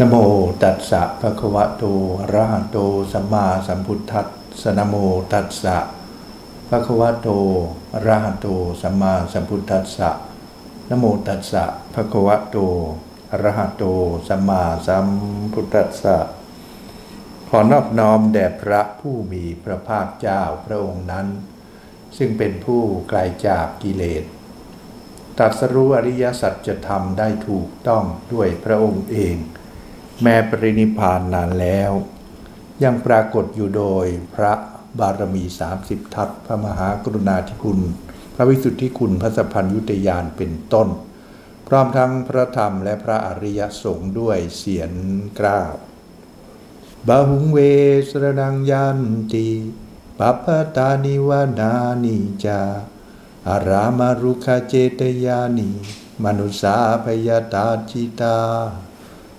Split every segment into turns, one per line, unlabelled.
นโมตัสสะภะคะวะโตอะระหะโตสัมมาสัมพุทธัสสะนโมตัสสะภะคะวะโตอะระหะโตสัมมาสัมพุทธัสสะนโมตัสสะภะคะวะโตอะระหะโตสัมมาสัมพุทธัสสะขอนอบน้อมแด่พระผู้มีพระภาคเจ้าพระองค์นั้น ซึ่งเป็นผู้ไกลจากกิเลสตรัสรู้อริยสัจธรรมได้ถูกต้องด้วยพระองค์เอง แม้ปรินิพานนานแล้ว ยังปรากฏอยู่โดยพระบารมี 30 ทัศพระมหากรุณาธิคุณ พระวิสุทธิคุณพระสัพพัญยุตยานเป็นต้น พร้อมทั้งพระธรรมและพระอริยสงฆ์ด้วยเสียงกล้าวบาหุงเวสรนังยันติปัปปตานิวานานิจาอารามารุขเจตยานิมนุสาพยาตาจิตา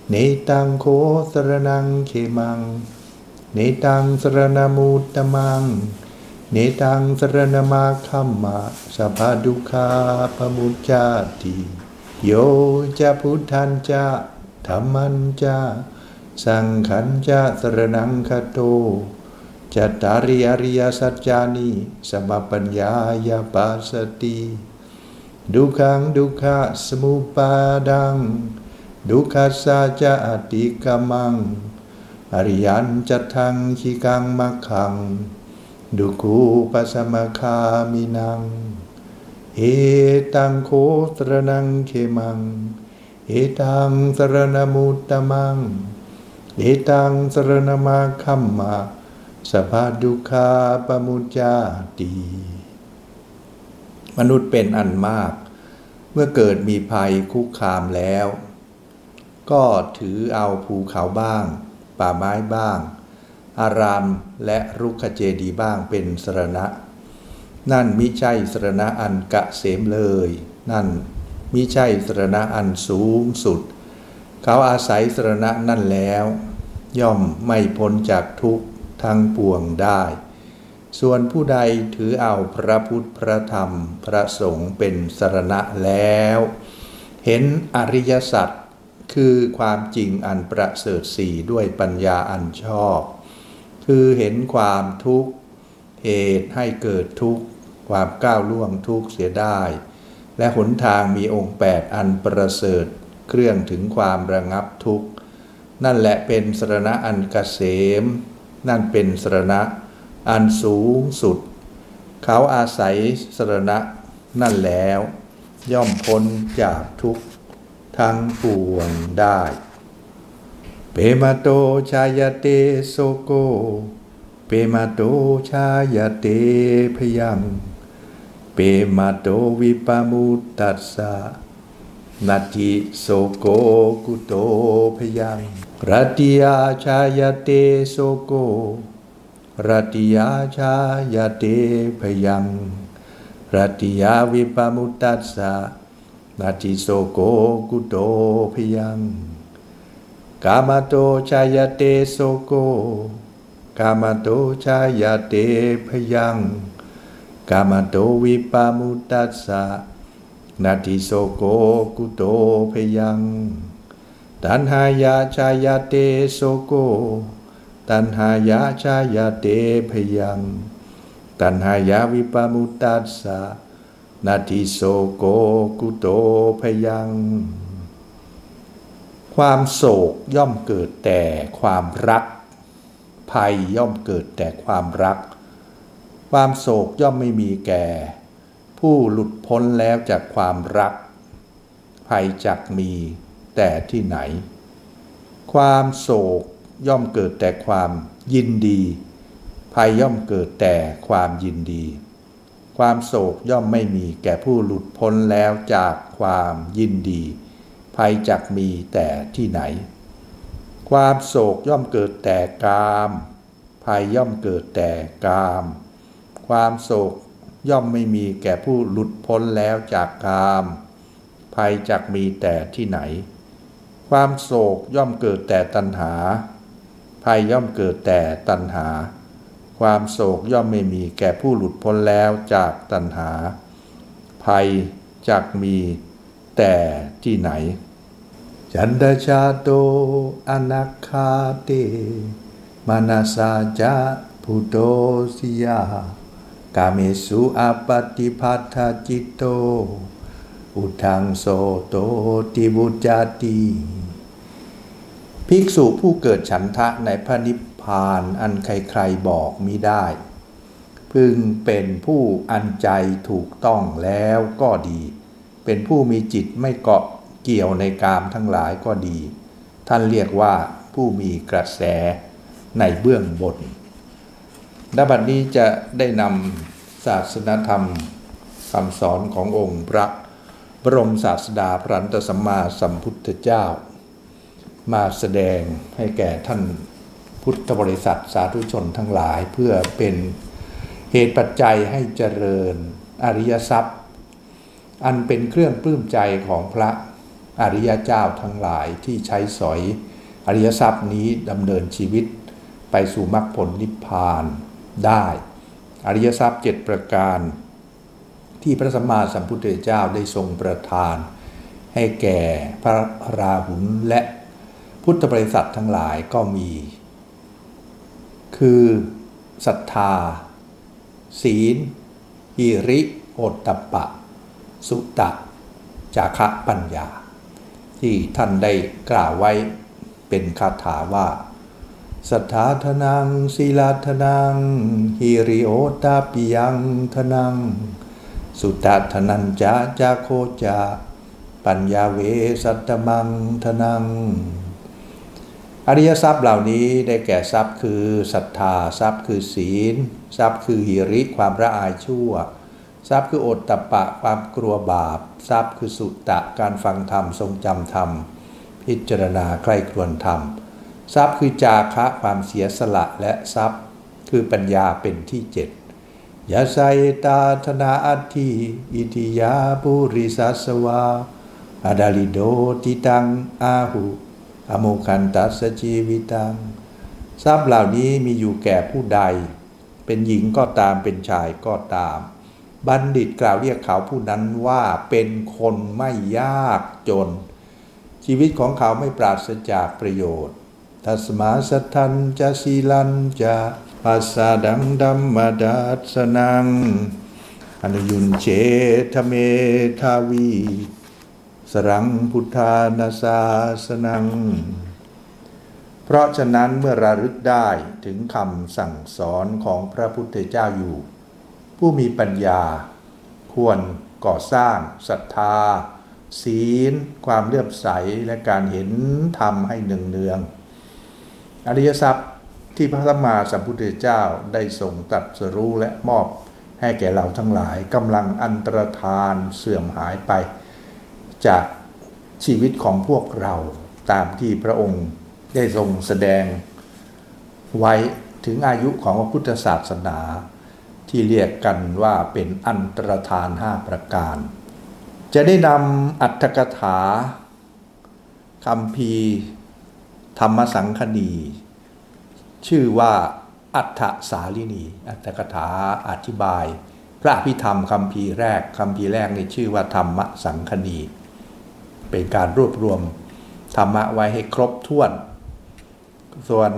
เนตังโคสรนังเขมัง เนตังสรณมุตมัง เนตังสรณมาคัมมาสัพพดุขาปมุจจาติโยจะพุทธันจะธรรมันจะสังขันจะสรนังคโตจัตตาริอริยสัจจานิสมปัญญายาปัสติ ดุขังดุขะสมุปาดัง ดุขัสสะจะอติกมัง อริยันจัตทังขิกังมัคขัง ดุคูปสมคามินัง เอตังโคตรนังเขมัง เอตังสรณมุตตมัง เอตังสรณมาคัมมาสภาดุขาปมุจจาตีมนุษย์เป็นอันมาก เมื่อเกิดมีภัยคุกคามแล้ว ก็ถือเอาภูเขาบ้าง ป่าไม้บ้าง อารามและรุกขเจดีบ้างเป็นสรณะ นั่นมิใช่สรณะอันกะเสมเลย นั่นมิใช่สรณะอันสูงสุด เขาอาศัยสรณะนั่นแล้ว ย่อมไม่พ้นจากทุกข์ทั้งปวงได้ ส่วนผู้ใดถือเอาพระพุทธพระธรรมพระสงฆ์เป็นสรณะแล้ว เห็นอริยสัจ คือความจริงอันประเสริฐสี่ด้วยปัญญาอันชอบ คือเห็นความทุกข์เหตุให้เกิดทุกข์ ความก้าวล่วงทุกข์เสียได้ และหนทางมีองค์แปดอันประเสริฐเครื่องถึงความระงับทุกข์ นั่นแหละเป็นสรณะอันกเกษม นั่นเป็นสรณะอันสูงสุด เขาอาศัยสรณะนั่นแล้ว ย่อมพ้นจากทุกข์ ทั้งปวงได้ เปมาโตชายเตโสโก เปมาโตชายเตพยังเปมาโตวิปามุตตัสสะนาทิโสโกกุโตพยังรัติยาชายเตโสโกรัติยาชายเตพยังรัตติยาวิปามุตตัสสะ นาทิโสโกกุโตพยัง กามโตชายเตโสโก กามโตชายเตพยัง กามโตวิปามุตตัสสะนาทิโสโกกุโตพยัง ตัณหายาชายเตโสโก ตัณหายาชายเตพยัง ตัณหายาวิปามุตตัสสะ นาทิโสโกกุโตพยัง ความโศกย่อมเกิดแต่ความรัก ภัยย่อมเกิดแต่ความรัก ความโศกย่อมไม่มีแก่ ผู้หลุดพ้นแล้วจากความรัก ภัยจักมีแต่ที่ไหน ความโศกย่อมเกิดแต่ความยินดี ภัยย่อมเกิดแต่ความยินดี ความโศกย่อมไม่มีแก่ผู้หลุดพ้นแล้วจากความยินดี ภัยจักมีแต่ที่ไหน ความโศกย่อมเกิดแต่กาม ภัยย่อมเกิดแต่กาม ความโศกย่อมไม่มีแก่ผู้หลุดพ้นแล้วจากกาม ภัยจักมีแต่ที่ไหน ความโศกย่อมเกิดแต่ตัณหา ภัยย่อมเกิดแต่ตัณหา ความโศกย่อมไม่มีแก่ผู้หลุดพ้นแล้วจากตัณหา ภัยจักมีแต่ที่ไหน จันดชาโตอนาคาเตมานาสาจะพุโตสิยากาเมสุอาปฏิพัทธจิตโต อุทังโสโตติบุจจาติภิกษุผู้เกิดฉันทะในพระนิพ พานอันใครๆบอกมิได้ พึงเป็นผู้อันใจถูกต้องแล้วก็ดี เป็นผู้มีจิตไม่เกาะเกี่ยวในกามทั้งหลายก็ดี ท่านเรียกว่าผู้มีกระแสในเบื้องบนณบัดนี้จะได้นำศาสนธรรมคำสอนขององค์พระบรมศาสดาพระรันตสัมมาสัมพุทธเจ้า มาแสดงให้แก่ท่าน พุทธบริษัทสาธุชนทั้งหลายเพื่อเป็นเหตุปัจจัยให้เจริญอริยทรัพย์ อันเป็นเครื่องปลื้มใจของพระอริยเจ้าทั้งหลายที่ใช้สอยอริยทรัพย์นี้ดำเนินชีวิตไปสู่มรรคผลนิพพานได้ อริยทรัพย์เจ็ดประการ ที่พระสัมมาสัมพุทธเจ้าได้ทรงประทาน ให้แก่พระราหุลและพุทธบริษัททั้งหลายก็มี คือศรัทธา ศีลอิริโอตตปปะ สุตะ จาคะปัญญา ที่ท่านได้กล่าวไว้เป็นคาถาว่าสัทธาทนังศีลาทนังฮิริโอตาปิยังทนัง สุตตะทนันจาจาโคจา ปัญญาเวสัตตมังทนัง อริยทรัพย์เหล่านี้ได้แก่ทรัพย์คือศรัทธาทรัพย์คือศีล ทรัพย์คือหิริความละอายชั่ว ทรัพย์คืออตตะปะความกลัวบาป ทรัพย์คือสุตตะการฟังธรรมทรงจำธรรม พิจารณาใคร่ครวญธรรม ทรัพย์คือจาคะความเสียสละและทรัพย์ คือปัญญาเป็นที่เจ็ดยาไซตาธนาอัติอิทิยาปุริสัสวาอาดาลิโดติตังอาหุ อโมคันตัสจีวิตังทรัพย์เหล่านี้มีอยู่แก่ผู้ใด เป็นหญิงก็ตามเป็นชายก็ตาม บัณฑิตกล่าวเรียกเขาผู้นั้นว่าเป็นคนไม่ยากจน ชีวิตของเขาไม่ปราศจากประโยชน์ทัสมาสทันจะสีลันจะภาษาดังดัมมาดัสนังอนุยุนเชทเมทาวี สรังพุทธานาสาสนัง เพราะฉะนั้นเมื่อระลึกได้ถึงคำสั่งสอนของพระพุทธเจ้าอยู่ ผู้มีปัญญา ควรก่อสร้างศรัทธา ศีล ความเลื่อมใสและการเห็นธรรมให้เนืองเนืองอริยทรัพย์ที่พระสัมมาสัมพุทธเจ้าได้ทรงตรัสรู้และมอบให้แก่เราทั้งหลายกำลังอันตรธานเสื่อมหายไป จากชีวิตของพวกเราตามที่พระองค์ได้ทรงแสดงไว้ถึงอายุของพระพุทธศาสนา ที่เรียกกันว่าเป็นอันตรธานห้าประการ จะได้นำอัตถกถาคำพีธรรมสังคณี ชื่อว่าอัฏฐสาลินี อัตถกถาอธิบาย พระอภิธรรมคำพีแรกคำพีแรกในชื่อว่าธรรมสังคณี เป็นการรวบรวมธรรมะไว้ให้ครบถ้วน ส่วน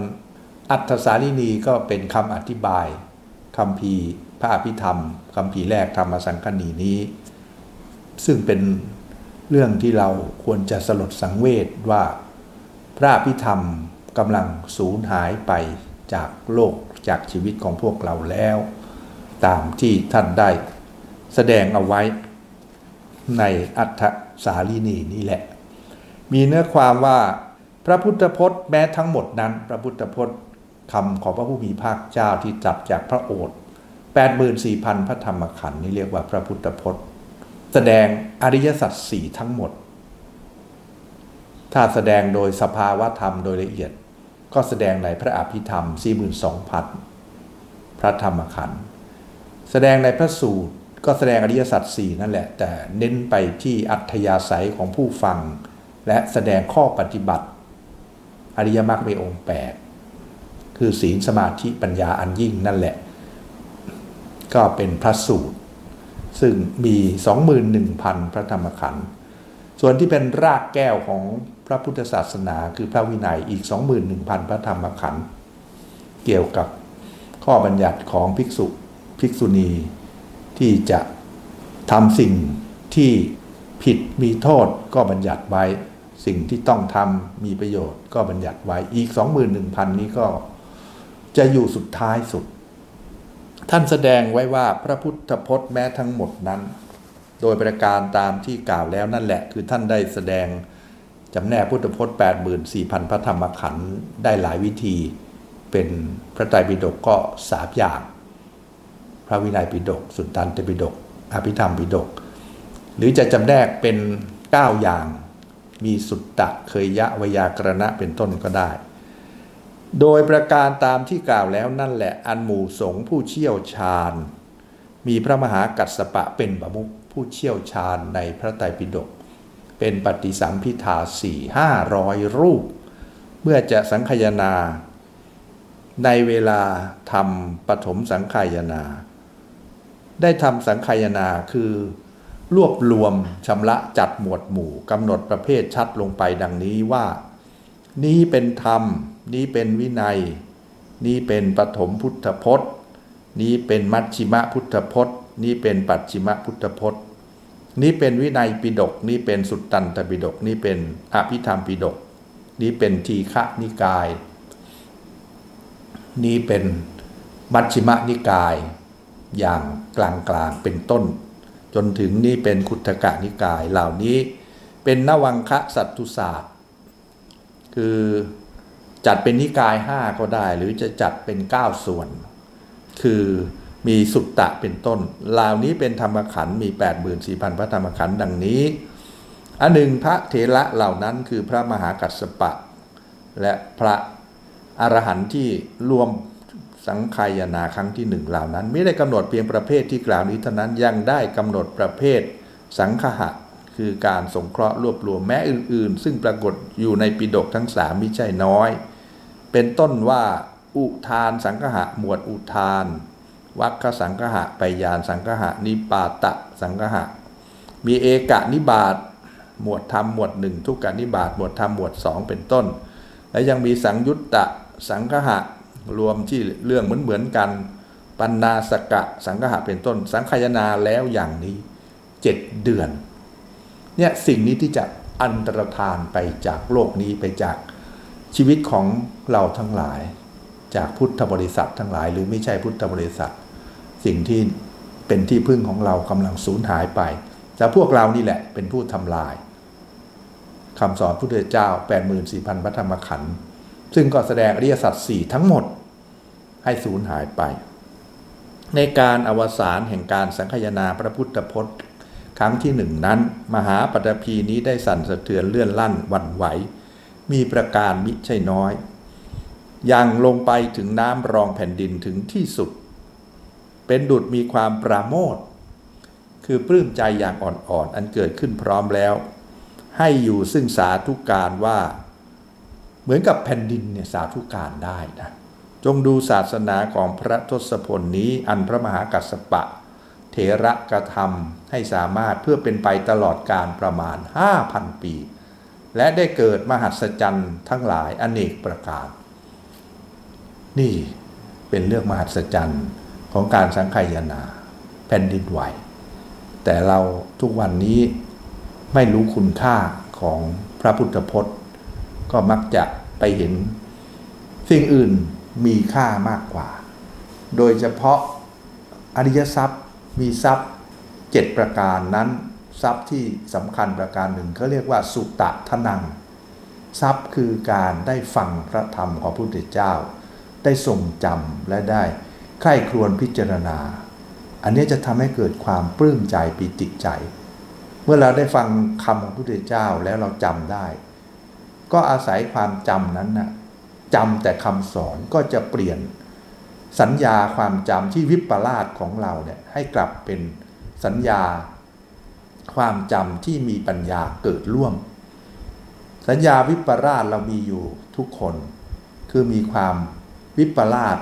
อัตสาลินีก็เป็นคำอธิบายคำพีพระอภิธรรมคำพีแรกธรรมสังคณีนี้ ซึ่งเป็นเรื่องที่เราควรจะสลดสังเวชว่า พระอภิธรรมกำลังสูญหายไปจากโลกจากชีวิตของพวกเราแล้ว ตามที่ท่านได้แสดงเอาไว้ในอัฏฐ สาลีนีนี่แหละ มีเนื้อความว่าพระพุทธพจน์แม้ทั้งหมดนั้น พระพุทธพจน์คำของพระผู้มีภาคเจ้าที่จับจากพระโอษฐ์84,000 พระธรรมขันธ์นี่เรียกว่าพระพุทธพจน์ แสดงอริยสัจสี่ทั้งหมด ถ้าแสดงโดยสภาวะธรรมโดยละเอียด ก็แสดงในพระอภิธรรม 42,000 พระธรรมขันธ์แสดงในพระสูตร ก็แสดงอริยสัจสี่นั่นแหละ แต่เน้นไปที่อัธยาศัยของผู้ฟัง และแสดงข้อปฏิบัติ อริยมรรคในองค์ 8 คือศีลสมาธิปัญญาอันยิ่งนั่นแหละ ก็เป็นพระสูตร ซึ่งมี 21,000 พระธรรมขันธ์ส่วนที่เป็นรากแก้วของพระพุทธศาสนาคือพระวินัยอีก 21,000 พระธรรมขันธ์เกี่ยวกับข้อบัญญัติของภิกษุภิกษุณี ที่จะทำสิ่งที่ผิดมีโทษก็บัญญัติไว้ สิ่งที่ต้องทำมีประโยชน์ก็บัญญัติไว้อีก 21,000 นี้ก็จะอยู่สุดท้ายสุด ท่านแสดงไว้ว่าพระพุทธพจน์แม้ทั้งหมดนั้น โดยประการตามที่กล่าวแล้วนั่นแหละ คือท่านได้แสดงจำแนกพุทธพจน์ 84,000 พระธรรมขันธ์ได้หลายวิธี เป็นพระไตรปิฎกก็สามอย่าง พระวินัยปิฎกสุตตันตปิฎกอภิธรรมปิฎกหรือจะจำแนกเป็น 9 อย่าง มีสุตตะเคยยะวยากรณะเป็นต้นก็ได้ โดยประการตามที่กล่าวแล้วนั่นแหละอันหมู่สงผู้เชี่ยวชาญ มีพระมหากัสสปะเป็นประมุขผู้เชี่ยวชาญในพระไตรปิฎกเป็นปฏิสัมพิทาสี่ห้าร้อยรูป เมื่อจะสังคายนา ในเวลาทำปฐมสังคายนา ได้ทำสังคายนาคือ รวบรวมชำระจัดหมวดหมู่กำหนดประเภทชัดลงไปดังนี้ว่า นี้เป็นธรรม นี้เป็นวินัย นี้เป็นปฐมพุทธพจน์ นี้เป็นมัชชิมพุทธพจน์ นี้เป็นปัจฉิมพุทธพจน์ นี้เป็นวินัยปิฎกนี้เป็นสุตตันตปิฎกนี้เป็นอภิธรรมปิฎกนี้เป็นทีฆะนิกาย นี้เป็นมัชชิมนิกาย อย่างกลางๆเป็นต้น จนถึงนี่เป็นขุทกะนิกายเหล่านี้ เป็นนวังคะสัตตุศาสตร์ คือจัดเป็นนิกาย 5 ก็ได้ หรือจะจัดเป็น 9 ส่วน คือมีสุตตะเป็นต้นเหล่านี้เป็นธรรมขันมี84,000 พระธรรมขันดังนี้อันหนึ่งพระเถระเหล่านั้นคือพระมหากัสสปะ และพระอรหันต์ที่รวม สังขายนาครั้งที่หนึ่งเหล่านั้นไม่ได้กำหนดเพียงประเภทที่กล่าวนี้เท่านั้นยังได้กำหนดประเภทสังคหะคือการสงเคราะห์รวบรวมแม้อื่น ๆ ซึ่งปรากฏอยู่ในปิฎกทั้งสามมิใช่น้อย เป็นต้นว่าอุทานสังคหะหมวดอุทานวัคคสังคหะไปยานสังคหะนิปาตะสังคหะ มีเอกะนิบาตหมวดธรรมหมวดหนึ่งทุกกนิบาตหมวดธรรมหมวดสองเป็นต้น และยังมีสังยุตตะสังคหะ รวมที่เรื่องเหมือนเหมือนกัน ปันนาสกะ สังหะเป็นต้น สังขยนาแล้วอย่างนี้เจ็ดเดือน เนี่ยสิ่งนี้ที่จะอันตรธานไปจากโลกนี้ไปจากชีวิตของเราทั้งหลาย จากพุทธบริษัททั้งหลาย หรือไม่ใช่พุทธบริษัท สิ่งที่เป็นที่พึ่งของเรากำลังสูญหายไปแต่พวกเรานี่แหละเป็นผู้ทำลายคำสอนพุทธเจ้า 84,000พระธรรมขันธ์ ซึ่งก็แสดงอริยสัจสี่ทั้งหมดให้สูญหายไป ในการอวสานแห่งการสังคยนาพระพุทธพจน์ ครั้งที่หนึ่งนั้น มหาปฐพีนี้ได้สั่นสะเทือนเลื่อนลั่นวันไหว มีประการมิใช่น้อยอยังลงไปถึงน้ำรองแผ่นดินถึงที่สุด เป็นดุดมีความปราโมทคือปลื้มใจอย่างอ่อนๆอันเกิดขึ้นพร้อมแล้ว ให้อยู่ซึ่งสาธุการว่า เหมือนกับแผ่นดินเนี่ยสาธุการได้นะจงดูศาสนาของพระทศพลนี้อันพระมหากัสปะ เถระกระทำให้สามารถเพื่อเป็นไปตลอดการประมาณ 5,000 ปี และได้เกิดมหัศจรรย์ทั้งหลายอเนกประการ นี่เป็นเรื่องมหัศจรรย์ของการสังขยนาแผ่นดินไหว แต่เราทุกวันนี้ไม่รู้คุณค่าของพระพุทธพจน์ ก็มักจะ ไปเห็น สิ่งอื่นมีค่ามากกว่า โดยเฉพาะอริยทรัพย์มีทรัพย์เจ็ดประการนั้นทรัพย์ที่สำคัญประการหนึ่งเขาเรียกว่าสุตตะทนัง ทรัพย์คือการได้ฟังพระธรรมของพระพุทธเจ้า ได้ทรงจำและได้ใคร่ครวญพิจารณา อันนี้จะทำให้เกิดความปลื้มใจปิติใจ เมื่อเราได้ฟังคำของพระพุทธเจ้าแล้วเราจำได้ ก็อาศัยความจำนั้นนะ่ะจำแต่คำสอนก็จะเปลี่ยนสัญญาความจำที่วิปลาสของเราเนี่ยให้กลับเป็นสัญญาความจำที่มีปัญญาเกิดร่วม สัญญาวิปลาสเรามีอยู่ทุกคน คือมีความวิปลาส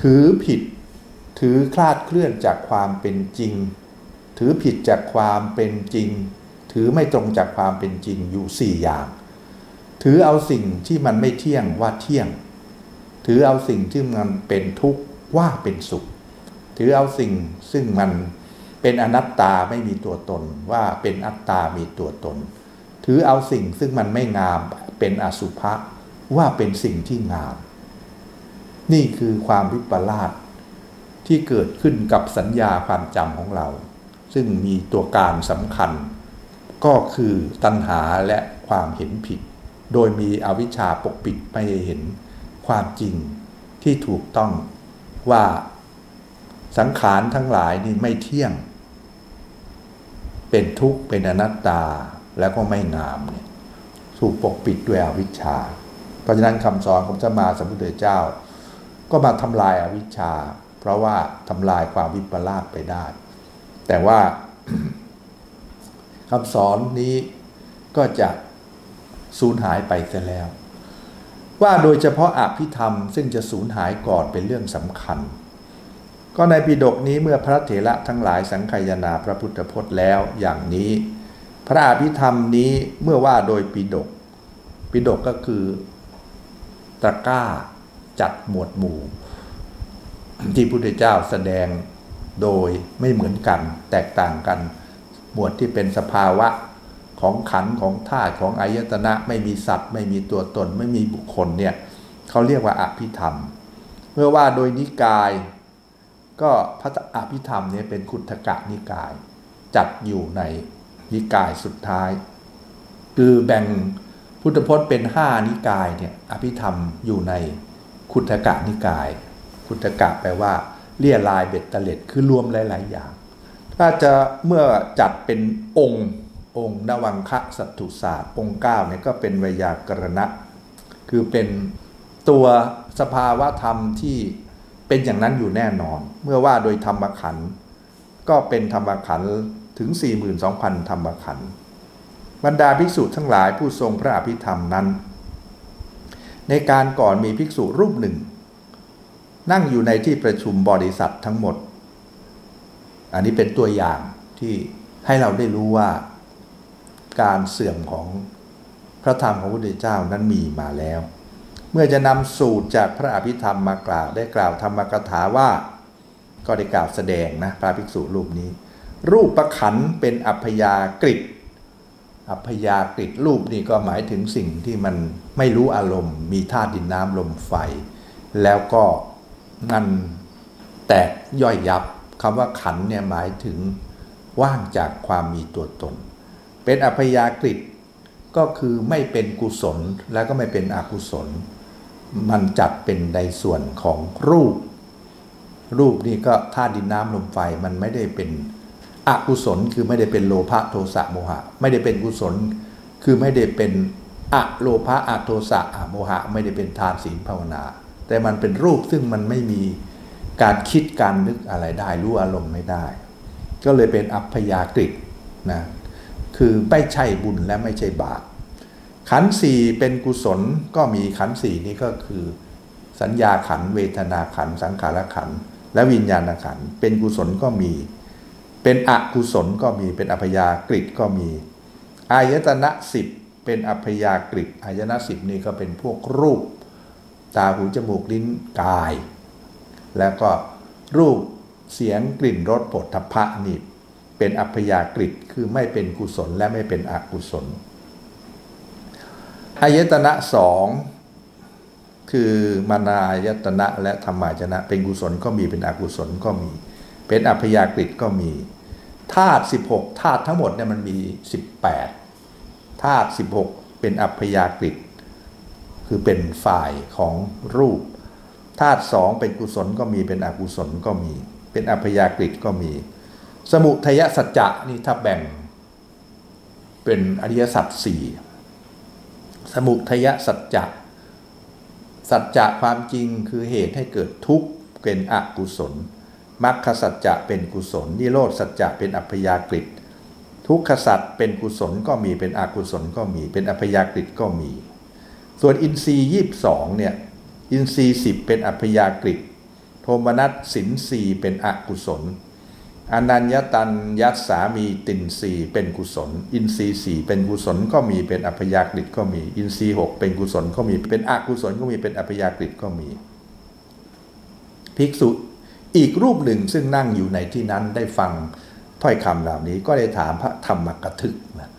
ถือผิด ถือคลาดเคลื่อนจากความเป็นจริง ถือผิดจากความเป็นจริง ถือไม่ตรงจากความเป็นจริงอยู่สี่อย่าง ถือเอาสิ่งที่มันไม่เที่ยงว่าเที่ยง ถือเอาสิ่งที่มันเป็นทุกข์ว่าเป็นสุข ถือเอาสิ่งซึ่งมันเป็นอนัตตาไม่มีตัวตนว่าเป็นอัตตามีตัวตน ถือเอาสิ่งซึ่งมันไม่งามเป็นอสุภะว่าเป็นสิ่งที่งาม นี่คือความวิปลาสที่เกิดขึ้นกับสัญญาความจำของเรา ซึ่งมีตัวการสำคัญ ก็คือตัณหาและความเห็นผิด โดยมีอวิชชาปกปิดไม่เห็นความจริงที่ถูกต้องว่าสังขารทั้งหลายนี่ไม่เที่ยง เป็นทุกข์เป็นอนัตตาแล้วก็ไม่งามเนี่ยถูกปกปิดด้วยอวิชชา เพราะฉะนั้นคำสอนของสมมาสัมพุทธเจ้า ก็มาทำลายอาวิชชา เพราะว่าทำลายความวิปลาสไปได้ แต่ว่า คำสอนนี้ก็จะสูญหายไปเสียแล้ว ว่าโดยเฉพาะอภิธรรมซึ่งจะสูญหายก่อนเป็นเรื่องสำคัญ ก็ในปิฎกนี้เมื่อพระเถระทั้งหลายสังคายนาพระพุทธพจน์แล้วอย่างนี้ พระอภิธรรมนี้เมื่อว่าโดยปิฎกปิฎกก็คือตะกร้าจัดหมวดหมู่ ที่พระพุทธเจ้าแสดงโดยไม่เหมือนกันแตกต่างกัน หมวดที่เป็นสภาวะของขันธ์ของธาตุของอายตนะ ไม่มีสัตว์ ไม่มีตัวตน ไม่มีบุคคลเนี่ยเขาเรียกว่าอภิธรรม เมื่อว่าโดยนิกาย ก็พระอภิธรรมเนี่ยเป็นขุทธกะนิกาย จัดอยู่ในนิกายสุดท้าย คือแบ่งพุทธพจน์เป็นห้านิกายเนี่ยอภิธรรมอยู่ในขุทธกะนิกาย ขุทธกะแปลว่าเลี่ยลายเบ็ดเตล็ดคือรวมหลาย ๆ อย่าง ถ้าจะเมื่อจัดเป็นองค์องค์นวังคะสัตถุศาสตร์ องค์เก้าเนี่ยก็เป็นวยากรณะ คือเป็นตัวสภาวะธรรมที่เป็นอย่างนั้นอยู่แน่นอน เมื่อว่าโดยธรรมขันก็เป็นธรรมขันถึง 42,000 ธรรมขันบรรดาภิกษุทั้งหลายผู้ทรงพระอภิธรรมนั้น ในการก่อนมีภิกษุรูปหนึ่ง นั่งอยู่ในที่ประชุมบริษัททั้งหมด อันนี้เป็นตัวอย่างที่ให้เราได้รู้ว่าการเสื่อมของพระธรรมของพระพุทธเจ้านั้นมีมาแล้ว เมื่อจะนำสูตรจากพระอภิธรรมมากล่าวได้กล่าวธรรมกถาว่าก็ได้กล่าวแสดงนะพระภิกษุรูปนี้ รูปประขันเป็นอัพยากฤิอัพยากฤิรูปนี่ก็หมายถึงสิ่งที่มันไม่รู้อารมณ์ มีธาตุดินน้ำลมไฟ แล้วก็มันแตกย่อยยับ คำว่าขันเนี่ยหมายถึงว่างจากความมีตัวตน เป็นอัพยากฤิก็คือไม่เป็นกุศลแล้วก็ไม่เป็นอกุศล มันจัดเป็นในส่วนของรูป รูปนี่ก็ธาตุดินน้ำลมไฟมันไม่ได้เป็นอกุศลคือไม่ได้เป็นโลภะโทสะโมหะ ไม่ได้เป็นกุศล คือไม่ได้เป็นอะโลภะอะโทสะอะโมหะ ไม่ได้เป็นทานศีลภาวนา แต่มันเป็นรูปซึ่งมันไม่มี การคิดการนึกอะไรได้รู้อารมณ์ไม่ได้ ก็เลยเป็นอัพยากฤินะคือไม่ใช่บุญและไม่ใช่บาปขันสี่เป็นกุศลก็มีขันสี่นี้ก็คือ สัญญาขันเวทนาขันสังขารขันและวิญญาณขันเป็นกุศลก็มี เป็นอกุศลก็มีเป็นอัพยากฤิก็มี อายตนะสิบเป็นอัพยากฤิอายตนะสิบนี่ก็เป็นพวกรูป ตาหูจมูกลิ้นกาย แล้วก็รูปเสียงกลิ่นรสผลทพะนี่เป็นอัพยากฤิคือไม่เป็นกุศลและไม่เป็นอกุศลอายตนะสองคือมานายตนะและธรรมายตนะเป็นกุศลก็มีเป็นอกุศลก็มี เป็นอัพยากฤิก็มีธาตุ16ธาตุทั้งหมดเนี่ยมันมี 18ธาตุ16 เป็นอัพยากฤิคือเป็นฝ่ายของรูป ธาตุสองเป็นกุศลก็มีเป็นอกุศลก็มี เป็นอัพยากฤิก็มี สมุทยสัจจะนี่ถ้าแบ่ง เป็นอริยสัจสี่สมุทยสัจจะสัจจะความจริงคือเหตุให้เกิดทุกข์เป็นอกุศลมรรคสัจจะเป็นกุศลนิโรธสัจจะเป็นอัพยากฤิทุกขสัจเป็นกุศลก็มีเป็นอกุศลก็มี เป็นอัพยากฤิก็มี ส่วนอินทรีย์ยี่สองเนี่ย อินทรีย์สิบเป็นอัพยากฤิโทมนัสสินสีเป็นอกุศล อนัญญตันยัตสามีตินสีเป็นกุศล อินทรีย์สี่เป็นกุศลก็มีเป็นอัพยากฤิก็มี อินทรีย์หกเป็นกุศลก็มีเป็นอกุศลก็มีเป็นอัพยากฤิก็มี ภิกษุอีกรูปหนึ่งซึ่งนั่งอยู่ในที่นั้นได้ฟังถ้อยคำเหล่านี้ก็ได้ถามพระธรรมกถึกนะ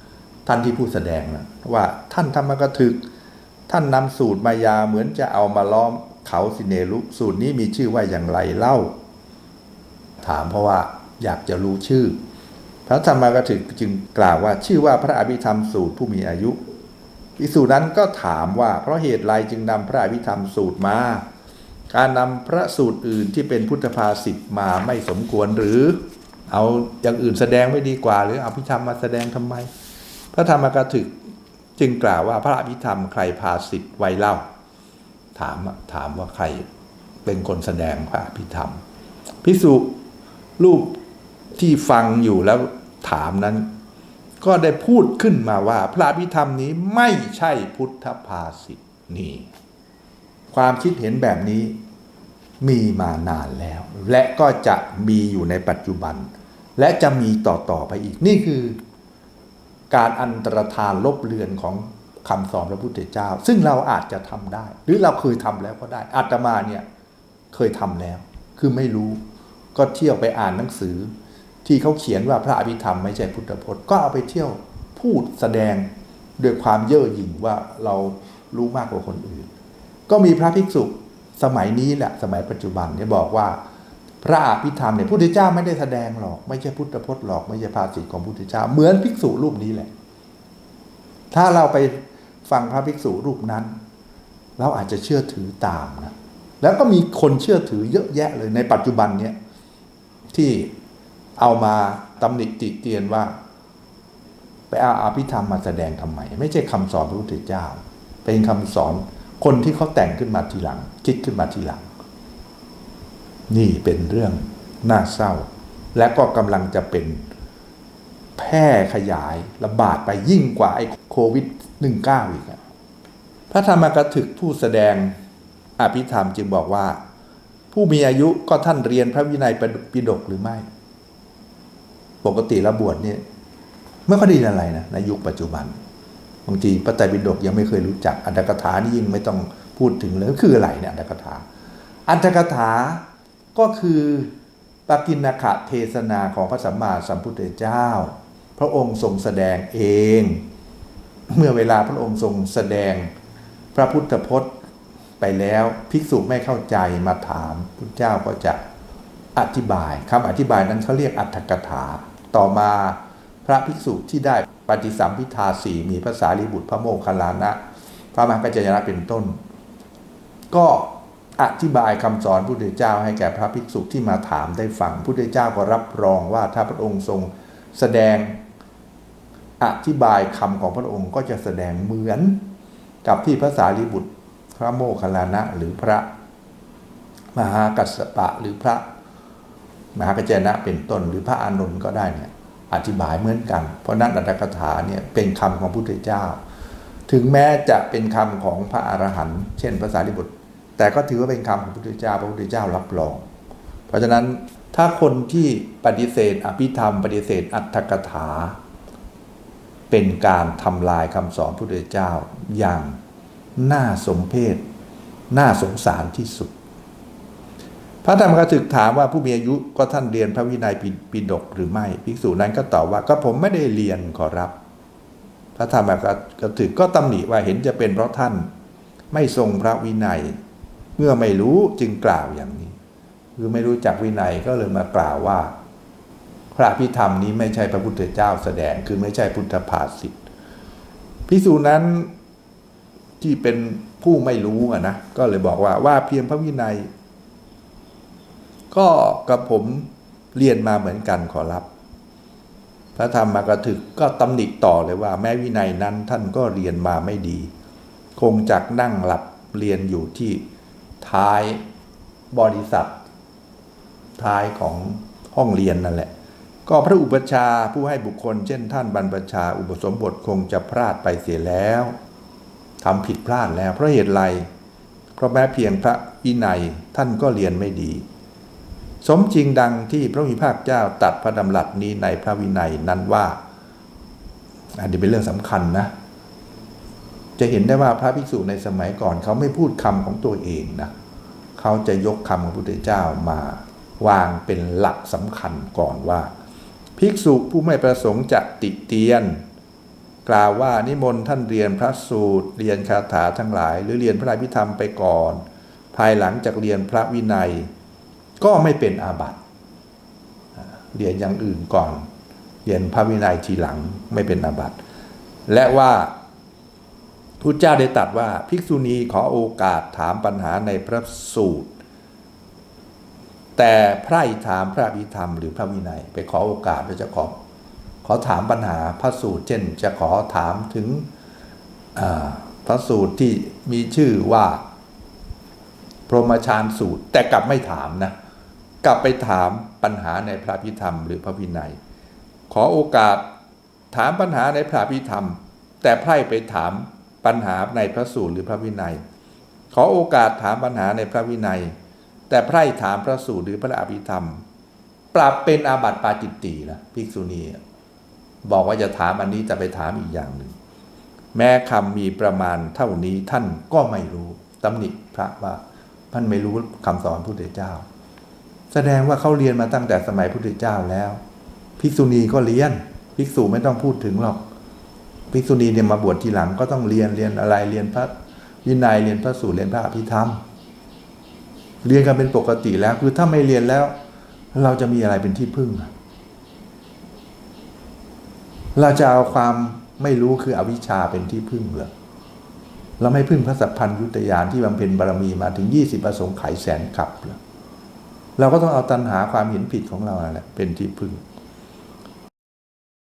ท่านที่ผู้แสดงนะว่าท่านธรรมกถึก ท่านนำสูตรมายาเหมือนจะเอามาล้อมเขาสิเนรุสูตรนี้มีชื่อว่าอย่างไรเล่า ถามเพราะว่าอยากจะรู้ชื่อ พระธรรมกถึกจึงกล่าวว่าชื่อว่าพระอภิธรรมสูตรผู้มีอายุภิกษุนั้นก็ถามว่าเพราะเหตุไรจึงนำพระอภิธรรมสูตรมา การนำพระสูตรอื่นที่เป็นพุทธภาษิตมาไม่สมควรหรือ เอาอย่างอื่นแสดงไม่ดีกว่า หรือเอาพิธรรมมาแสดงทำไม พระธรรมกถึก จึงกล่าวว่าพระอภิธรรมใครภาษิตไว้เล่า ถามถามว่าใครเป็นคนแสดงพระอภิธรรมพิสุรูปที่ฟังอยู่แล้วถามนั้น ก็ได้พูดขึ้นมาว่า พระอภิธรรมนี้ไม่ใช่พุทธภาษิตนี่ความคิดเห็นแบบนี้มีมานานแล้ว และก็จะมีอยู่ในปัจจุบัน และจะมีต่อต่อไปอีกนี่คือ การอันตรธานลบเลือนของคำสอนพระพุทธเจ้า ซึ่งเราอาจจะทำได้ หรือเราเคยทำแล้วก็ได้อาตมาเนี่ยเคยทำแล้ว คือไม่รู้ก็เที่ยวไปอ่านหนังสือ ที่เขาเขียนว่าพระอภิธรรมไม่ใช่พุทธพจน์ก็เอาไปเที่ยวพูดแสดงด้วยความเย่อหยิ่งว่าเรารู้มากกว่าคนอื่น ก็มีพระภิกษุสมัยนี้แหละสมัยปัจจุบันเนี่ยบอกว่า พระอภิธรรมเนี่ยพุทธเจ้าไม่ได้แสดงหรอก ไม่ใช่พุทธพจน์หรอก ไม่ใช่ภาษิตของพุทธเจ้า เหมือนภิกษุรูปนี้แหละ ถ้าเราไปฟังพระภิกษุรูปนั้น เราอาจจะเชื่อถือตามนะ แล้วก็มีคนเชื่อถือเยอะแยะเลยในปัจจุบันเนี่ยที่เอามาตำหนิติเตียนว่า ไปเอาอภิธรรมมาแสดงทำไม ไม่ใช่คำสอนพระพุทธเจ้า เป็นคำสอนคนที่เขาแต่งขึ้นมาทีหลัง คิดขึ้นมาทีหลัง นี่เป็นเรื่องน่าเศร้า และก็กำลังจะเป็นแพร่ขยายระบาดไปยิ่งกว่าไอ้โควิด -19 อีกพระธรรมกถึกผู้แสดงอภิธรรมจึงบอกว่า ผู้มีอายุก็ท่านเรียนพระวินัยปิฎกหรือไม่ ปกติระบวชเนี่ยไม่ค่อยไดีอะไรนะในยุคปัจจุบันบางทีพระไตรปิฎกยังไม่เคยรู้จักอัตถกถานี่ยิ่งไม่ต้องพูดถึงเลยคืออะไรเนี่ยอัตถกถาอัตถกถา ก็คือปกินขะเทศนาของพระสัมมาสัมพุทธเจ้า พระองค์ทรงแสดงเอง เมื่อเวลาพระองค์ทรงแสดงพระพุทธพจน์ไปแล้วภิกษุไม่เข้าใจมาถามพุทธเจ้าก็จะอธิบายคำอธิบายนั้นเขาเรียกอัตถกถา ต่อมาพระภิกษุที่ได้ปฏิสัมพิทาสีมีภาษาลิบุตรพระโมคคัลลานะ พระมหากัจจยนะเป็นต้น ก็ อธิบายคำสอนพุทธเจ้าให้แก่พระภิกษุที่มาถามได้ฟังพุทธเจ้าก็รับรองว่าถ้าพระองค์ทรงแสดงอธิบายคำของพระองค์ก็จะแสดงเหมือนกับที่ภาษาลิบุตร พระโมคคัลลานะหรือพระมหากัสสปะหรือพระมหากัจจนะเป็นต้นหรือพระอานนท์ก็ได้เนี่ยอธิบายเหมือนกัน เพราะนั้นอัตถกถาเนี่ยเป็นคำของพุทธเจ้า ถึงแม้จะเป็นคำของพระอรหันต์เช่นภาษาลิบุตร แต่ก็ถือว่าเป็นคำของพระพุทธเจ้า พระพุทธเจ้ารับรอง เพราะฉะนั้นถ้าคนที่ปฏิเสธอภิธรรม ปฏิเสธอัตถกถา เป็นการทำลายคำสอนพระพุทธเจ้าอย่างน่าสมเพชน่าสงสารที่สุด พระธรรมกถึกถามว่าผู้มีอายุก็ท่านเรียนพระวินัยปิฎกหรือไม่ ภิกษุนั้นก็ตอบว่าก็ผมไม่ได้เรียนขอรับ พระธรรมกถึกก็ตำหนิว่าเห็นจะเป็นเพราะท่านไม่ทรงพระวินัย เมื่อไม่รู้จึงกล่าวอย่างนี้ คือไม่รู้จักวินัยก็เลยมากล่าวว่า พระพิธรรมนี้ไม่ใช่พระพุทธเจ้าแสดงคือไม่ใช่พุทธภาษิตภิกษุนั้นที่เป็นผู้ไม่รู้อะนะก็เลยบอกว่าว่าเพียงพระวินัย ก็กับผมเรียนมาเหมือนกันขอรับ พระธรรมกถึกก็ตำหนิต่อเลยว่า แม้วินัยนั้นท่านก็เรียนมาไม่ดี คงจักนั่งหลับเรียนอยู่ที่ ท้ายบริษัท ท้ายของห้องเรียนนั่นแหละ ก็พระอุปชาผู้ให้บุคคล เช่นท่านบรรพชาอุปสมบทคงจะพลาดไปเสียแล้วทำผิดพลาดแล้วเพราะเหตุไรเพราะแม้เพียงพระวินัยท่านก็เรียนไม่ดี สมจริงดังที่พระมีภาคเจ้าตัดพระดำรัสนี้ในพระวินัยนั้นว่า อันนี้เป็นเรื่องสำคัญนะ จะเห็นได้ว่าพระภิกษุในสมัยก่อนเขาไม่พูดคำของตัวเองนะเขาจะยกคำของพระพุทธเจ้ามาวางเป็นหลักสำคัญก่อนว่า ภิกษุผู้ไม่ประสงค์จะติเตียน กล่าวว่านิมนต์ท่านเรียนพระสูตร เรียนคาถาทั้งหลาย หรือเรียนพระอภิธรรมไปก่อน ภายหลังจากเรียนพระวินัย ก็ไม่เป็นอาบัติเรียนอย่างอื่นก่อน เรียนพระวินัยทีหลังไม่เป็นอาบัติและว่า พุทธเจ้าได้ตรัสว่าภิกษุณีขอโอกาสถามปัญหาในพระสูตร แต่ไพร่ถามพระอิธรรมหรือพระวินัย ไปขอโอกาสแล้วจะขอขอถามปัญหาพระสูตร เช่น จะขอถามถึงพระสูตรที่มีชื่อว่า พรหมชานสูตร แต่กลับไม่ถามนะกลับไปถามปัญหาในพระพิธรรม หรือพระวินัย ขอโอกาสถามปัญหาในพระพิธรรม แต่ไพร่ไปถาม ปัญหาในพระสูตรหรือพระวินัย ขอโอกาสถามปัญหาในพระวินัย แต่ไพร่ถามพระสูตรหรือพระอภิธรรม ปรับเป็นอาบัติปาจิตตีนะภิกษุณีบอกว่าจะถามอันนี้แต่ไปถามอีกอย่างหนึ่ง แม้คำมีประมาณเท่านี้ท่านก็ไม่รู้ตำหนิพระว่าท่านไม่รู้คำสอนพระพุทธเจ้า แสดงว่าเขาเรียนมาตั้งแต่สมัยพระพุทธเจ้าแล้ว ภิกษุณีก็เรียน ภิกษุไม่ต้องพูดถึงหรอก ภิกษุณีเนี่ยมาบวชทีหลังก็ต้องเรียนเรียนอะไรเรียนพระวินัยเรียนพระสูตรเรียนพระอภิธรรม เรียนกันเป็นปกติแล้ว คือถ้าไม่เรียนแล้ว เราจะมีอะไรเป็นที่พึ่ง เราจะเอาความไม่รู้คืออวิชชาเป็นที่พึ่งเหรอเราไม่พึ่งพระสัพพัญญุตยานที่บำเพ็ญบารมีมาถึงยี่สิบประสงค์ไขยแสนขับเหรอเราก็ต้องเอาตัณหาความเห็นผิดของเราแหละเป็นที่พึ่ง